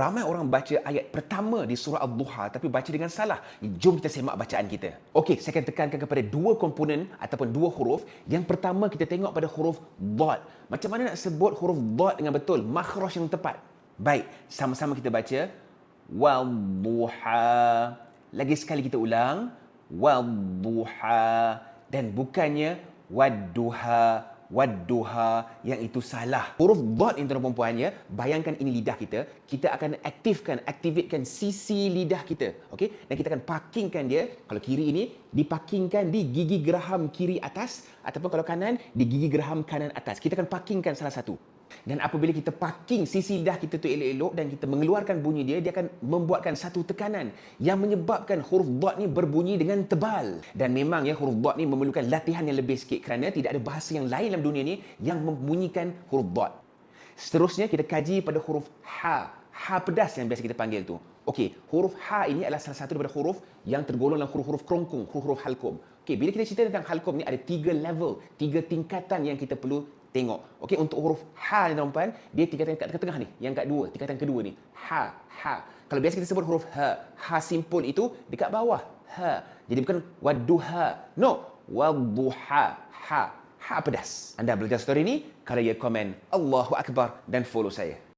Ramai orang baca ayat pertama di surah Al-Duha tapi baca dengan salah. Jom kita semak bacaan kita. Okey, saya akan tekankan kepada dua komponen ataupun dua huruf. Yang pertama kita tengok pada huruf Dad. Macam mana nak sebut huruf Dad dengan betul? Makhraj yang tepat. Baik, sama-sama kita baca. Wal-duha. Lagi sekali kita ulang. Wal-duha. Dan bukannya wad-duha wadduha yang itu salah. Huruf dot ini tuan perempuannya, bayangkan ini lidah kita, kita akan aktifkan, aktifkan sisi lidah kita. Okey? Dan kita akan parkingkan dia, kalau kiri ini diparkingkan di gigi geraham kiri atas ataupun kalau kanan di gigi geraham kanan atas. Kita akan parkingkan salah satu. Dan apabila kita parking sisi lidah kita tu elok-elok dan kita mengeluarkan bunyi dia, dia akan membuatkan satu tekanan yang menyebabkan huruf dot ni berbunyi dengan tebal. Dan memang ya huruf dot ni memerlukan latihan yang lebih sikit kerana tidak ada bahasa yang lain dalam dunia ni yang membunyikan huruf dot. Seterusnya kita kaji pada huruf ha. Ha pedas yang biasa kita panggil tu. Okey, huruf ha ini adalah salah satu daripada huruf yang tergolong dalam huruf-huruf krongkung, huruf-huruf halkum. Okey, bila kita cerita tentang halkum ni ada tiga level, tiga tingkatan yang kita perlu tengok. Okey, untuk huruf ha ni tuan-tuan, dia tingkatan kat tengah-tengah ni, yang kat dua, tingkatan kedua ni. Ha, ha. Kalau biasa kita sebut huruf ha, ha simpul itu dekat bawah. Ha. Jadi bukan wadduha. No, wadduha. Ha. Ha pedas. Anda belajar story ni, kalau ya komen Allahu Akbar dan follow saya.